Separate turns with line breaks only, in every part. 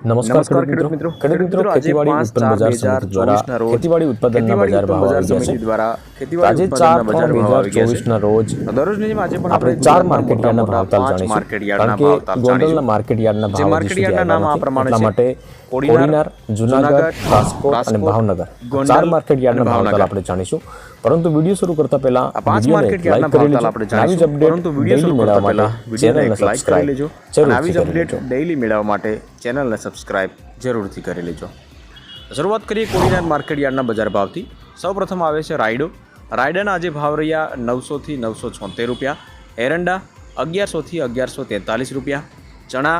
નમસ્કાર ખેડૂત મિત્રો. ખેડૂત મિત્રો ખેતીવાડી ઉત્પન્ન બજાર સમિતિ દ્વારા ખેતીવાડી ઉત્પાદનના બજાર ભાવ
સમિતિ દ્વારા ખેતીવાડી
ચાર
ઉત્પાદનના બજાર ભાવ આવી ગયા
રોજ
દરરોજની જેમ આજે પણ
આપણે ચાર માર્કેટયાર્ડના ભાવ
તાલ
જાણીશું.
માર્કેટયાર્ડના
કારણ કે ગોંડલના. માર્કેટયાર્ડના ભાવ
માર્કેટયાર્ડના નામ આ પ્રમાણે છે.
માટે
કોડીનાર,
જુનાગઢ રાજકોટ અને ભાવનગર. ચાર માર્કેટયાર્ડના
યાર્ડના
ભાવતાલ
ભાવનગર.
આપણે જાણીશું. પરંતુ વીડિયો શરૂ કરતા પહેલા
પાંચ
માર્કેટ
માર્કેટયાર્ડના
કરી
ભાવતાલ આપણે જાણીશું. પરંતુ વીડિયો શરૂ કરતા પહેલા વિડીયોને લાઈક કરી લેજો. આવી જ અપડેટ ડેઈલી મેળવવા માટે ચેનલને સબસ્ક્રાઇબ જરૂરથી કરી લેજો. શરૂઆત કરીએ કોડીનાર માર્કેટયાર્ડના બજાર ભાવથી. સૌપ્રથમ આવે છે રાયડો. રાયડાના આજે ભાવ રહ્યા નવસોથી નવસો છોતેર રૂપિયા. એરંડા અગિયારસોથી અગિયારસો તેતાલીસ રૂપિયા. ચણા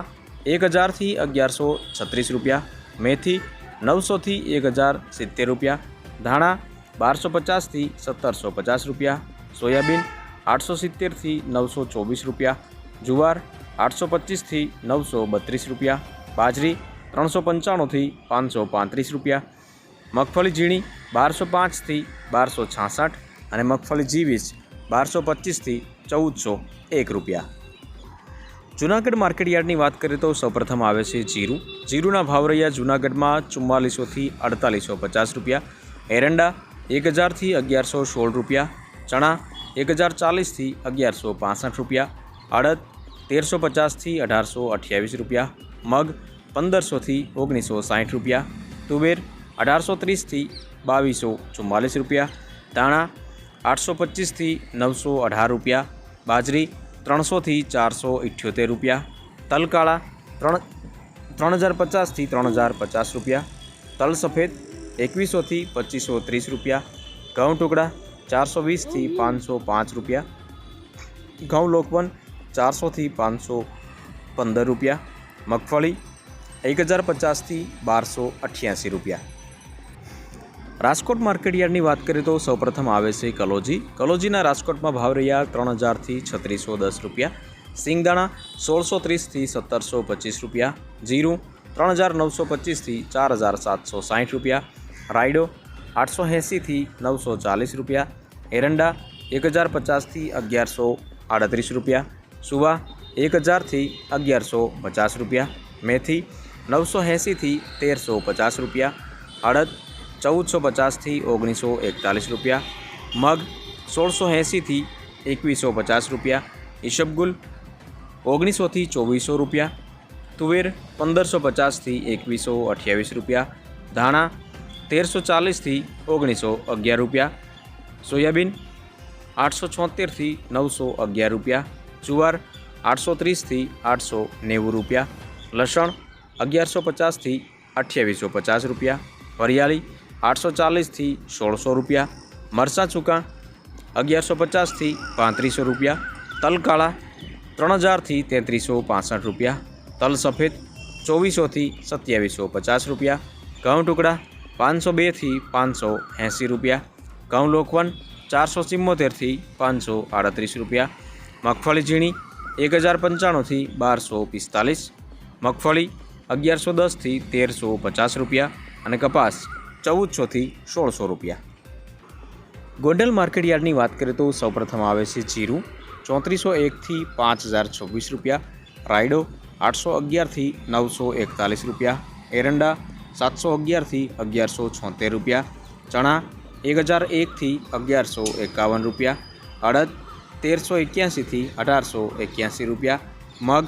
એક હજારથી અગિયારસો છત્રીસ રૂપિયા. મેથી નવસોથી એક હજાર સિત્તેર રૂપિયા. ધાણા બારસો પચાસથી સત્તરસો પચાસ રૂપિયા. સોયાબીન આઠસો સિત્તેરથી નવસો ચોવીસ રૂપિયા. જુવાર આઠસો પચીસથી નવસો બત્રીસ રૂપિયા. બાજરી ત્રણસો પંચાણુંથી પાંચસો પાંત્રીસ રૂપિયા, મગફળી ઝીણી બારસો પાંચથી બારસો છાસઠ અને મગફળી જીવીસ બારસો પચીસથી ચૌદસો એક રૂપિયા. જૂનાગઢ માર્કેટયાર્ડની વાત કરીએ તો સૌપ્રથમ આવે છે જીરું. જીરુના ભાવ રહ્યા જૂનાગઢમાં ચુમ્માલીસોથી અડતાલીસો પચાસ રૂપિયા, એરંડા એક હજારથી અગિયારસો સોળ રૂપિયા, ચણા એક હજાર ચાલીસથી અગિયારસો પાસઠ રૂપિયા, અડદ તેરસો પચાસથી અઢારસો અઠ્યાવીસ રૂપિયા મગ પંદરસોથી ઓગણીસો સાઠ રૂપિયા, તુવેર અઢારસો ત્રીસથી બાવીસો ચુમ્માલીસ રૂપિયા, ધાણા આઠસો પચીસથી નવસો અઢાર રૂપિયા, બાજરી ત્રણસોથી ચારસો ઇઠ્યોતેર રૂપિયા, તલકાળા ત્રણ ત્રણ હજાર પચાસથી ત્રણ હજાર પચાસ રૂપિયા, તલ સફેદ એકવીસોથી પચીસો ત્રીસ રૂપિયા, ઘઉં ટુકડા ચારસો વીસથી પાંચસો પાંચ રૂપિયા, ઘઉં લોકવન ચારસોથી પાંચસો પંદર રૂપિયા મગફળી એક હજાર પચાસથી બારસો અઠ્યાસી રૂપિયા. રાજકોટ માર્કેટયાર્ડની વાત કરીએ તો સૌપ્રથમ આવે છે કલોજી. કલોજીના રાજકોટમાં ભાવ રહ્યા ત્રણ હજારથી છત્રીસો દસ રૂપિયા. સિંગદાણા સોળસો ત્રીસથી સત્તરસો પચીસ રૂપિયા. જીરું ત્રણ હજાર નવસો પચીસથી ચાર હજાર સાતસો સાઠ રૂપિયા. રાયડો આઠસો એંસીથી નવસો ચાલીસ રૂપિયા. એરંડા એક હજાર પચાસથી અગિયારસો આડત્રીસ રૂપિયા. સુવા એક હજારથી અગિયારસો પચાસ રૂપિયા મેથી નવસો એંસીથી તેરસો પચાસ રૂપિયા અડદ ચૌદસો પચાસથી ઓગણીસો એકતાલીસ રૂપિયા મગ સોળસો એંસીથી એકવીસો પચાસ રૂપિયા ઈશબગુલ ઓગણીસોથી ચોવીસો રૂપિયા તુવેર પંદરસો પચાસથી એકવીસો અઠ્યાવીસ રૂપિયા ધાણા તેરસો ચાલીસથી ઓગણીસો અગિયાર રૂપિયા સોયાબીન આઠસો છોતેરથી નવસો અગિયાર રૂપિયા જુવાર આઠસો ત્રીસથી આઠસો નેવું રૂપિયા, લસણ અગિયારસો પચાસથી અઠ્યાવીસો પચાસ રૂપિયા, વરિયાળી આઠસો ચાલીસથી સોળસો રૂપિયા, મરચાં ચૂકા અગિયારસો પચાસથી પાંત્રીસો રૂપિયા તલ કાળા ત્રણ હજારથી તેત્રીસો પાસઠ રૂપિયા, તલ સફેદ ચોવીસોથી સત્યાવીસો પચાસ રૂપિયા, ઘઉં ટુકડા પાંચસો બેથી પાંચસો એંસી રૂપિયા, ઘઉં લોકવન ચારસો ચિમ્મોતેરથી પાંચસો આડત્રીસ રૂપિયા, મગફળી ઝીણી એક હજાર પંચાણુંથી બારસો પિસ્તાલીસ, મગફળી અગિયારસો દસથી તેરસો પચાસ રૂપિયા અને કપાસ ચૌદસોથી સોળસો રૂપિયા. ગોંડલ માર્કેટયાર્ડની વાત કરીએ તો સૌપ્રથમ આવે છે જીરું, ચોત્રીસો એકથી પાંચ હજાર છવ્વીસ રૂપિયા, રાયડો આઠસો અગિયારથી નવસો એકતાલીસ રૂપિયા, એરંડા સાતસો અગિયારથી અગિયારસો છોતેર રૂપિયા, ચણા એક હજાર એકથી અગિયારસો એકાવન રૂપિયા, અડદ તેરસો એક્યાસીથી અઢારસો એક્યાસી રૂપિયા, મગ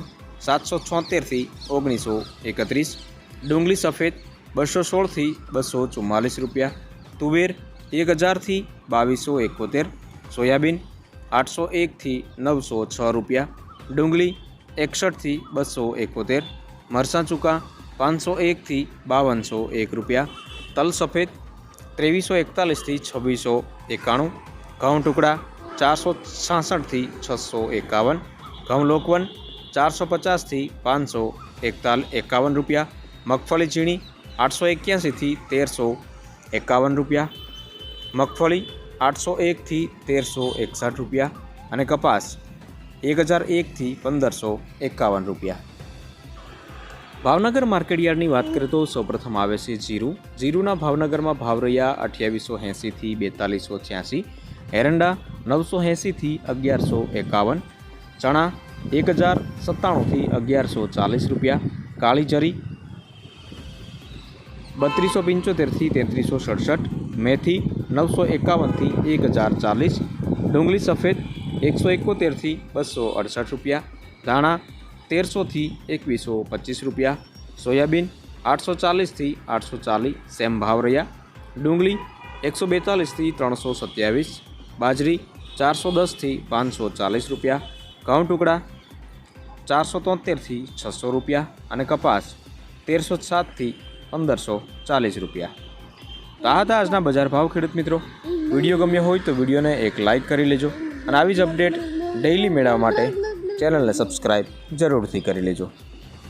સાતસો છોતેરથી ઓગણીસો એકત્રીસ, ડુંગળી સફેદ બસો સોળથી બસો ચુમ્માલીસ રૂપિયા, તુવેર એક હજારથી બાવીસો એકોતેર, સોયાબીન આઠસો એકથી નવસો છ રૂપિયા, ડુંગળી એકસઠથી બસો એકોતેર મરસાં ચૂકા પાંચસો એકથી બાવનસો એક રૂપિયા, તલ સફેદ ત્રેવીસો એકતાલીસથી છવ્વીસો એકાણું, ઘઉં ટુકડા ચારસો છાસઠથી છસો એકાવન ઘઉં લોકવન ચારસો પચાસથી પાંચસો એકતાલ એકાવન રૂપિયા, મગફળી ઝીણી આઠસો એક્યાસીથી તેરસો એકાવન રૂપિયા, મગફળી આઠસો એકથી તેરસો એકસઠ રૂપિયા અને કપાસ એક હજાર એકથી પંદરસો એકાવન રૂપિયા. ભાવનગર માર્કેટયાર્ડની વાત કરીએ તો સૌપ્રથમ આવે છે જીરું. જીરુના ભાવનગરમાં ભાવ રહ્યા અઠ્યાવીસો એંસીથી બેતાલીસો છ્યાસી એરંડા નવસો એંસીથી અગિયારસો એકાવન, ચણા એક હજાર સત્તાણુંથી અગિયારસો ચાલીસ રૂપિયા, કાળી જરી બત્રીસો પંચોતેરથી તેત્રીસો સડસઠ, મેથી નવસો એકાવનથી એક હજાર ચાલીસ, ડુંગળી સફેદ એકસો એકોતેરથી બસો અડસઠ રૂપિયા, ધાણા તેરસોથી એકવીસો પચીસ રૂપિયા, સોયાબીન આઠસો ચાલીસથી આઠસો ચાલીસ, સેમ ભાવ રહ્યા, ડુંગળી એકસો બેતાલીસથી ત્રણસો સત્યાવીસ બાજરી ચારસો દસથી પાંચસો ચાલીસ રૂપિયા, ઘઉં ટુકડા ચારસો તોતેરથી છસો રૂપિયા અને કપાસ તેરસો સાતથી પંદરસો ચાલીસ રૂપિયા. તો હતા આજના બજાર ભાવ ખેડૂત મિત્રો. વીડિયો ગમ્યો હોય તો વિડીયોને એક લાઇક કરી લેજો અને આવી જ અપડેટ ડેઇલી મેળવવા માટે ચેનલને સબસ્ક્રાઈબ જરૂરથી કરી લેજો.